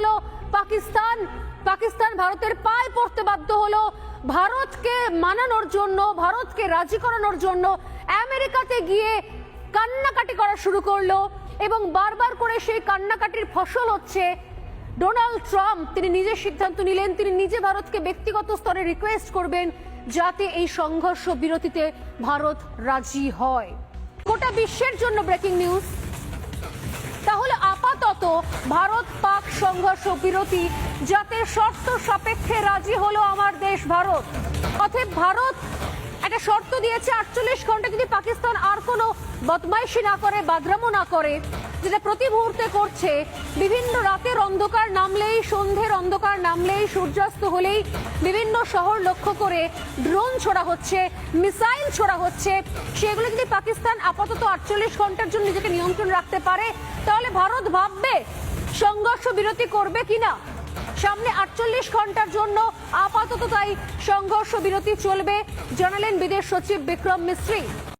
হলো পাকিস্তান। পাকিস্তান ভারতের পায়ে পড়তে বাধ্য হলো। ভারতকে মানানোর জন্য, ভারতকে রাজি করানোর জন্য আমেরিকাতে গিয়ে কান্নাকাটি করা শুরু করল এবং বারবার করে সেই কান্নাকাটির ফসল হচ্ছে ডোনাল্ড ট্রাম্প। তিনি নিজে সিদ্ধান্ত নিলেন, তিনি নিজে ভারতকে ব্যক্তিগত স্তরে রিকোয়েস্ট করবেন যাতে এই সংঘর্ষ বিরতিতে ভারত রাজি হয়। গোটা বিশ্বের জন্য ব্রেকিং নিউজ ভারত পাক সংঘর্ষ বিরতি, যাতে শর্ত সাপেক্ষে রাজি হলো আমার দেশ ভারত। অথে ভারত একটা শর্ত দিয়েছে, আটচল্লিশ ঘণ্টা যদি পাকিস্তান আর কোনো বদমাইশি না করে বাদরামো না করে যেটা প্রতি মুহূর্তে করছে, বিভিন্ন রাতের অন্ধকার নামলেই, সন্ধ্যের অন্ধকার নামলেই, সূর্যাস্ত হলেই বিভিন্ন শহর লক্ষ্য করে ড্রোন ছোড়া হচ্ছে, মিসাইল ছোড়া হচ্ছে। সেগুলো যদি পাকিস্তান আপাতত আটচল্লিশ ঘণ্টার জন্য নিজেকে নিয়ন্ত্রণ রাখতে পারে, তাহলে ভারত ভাববে সংঘর্ষ বিরতি করবে কিনা? সামনে আটচল্লিশ ঘণ্টার জন্য আপাতত তাই সংঘর্ষ বিরতি চলবে। জানালেন বিদেশ সচিব বিক্রম মিস্ত্রি।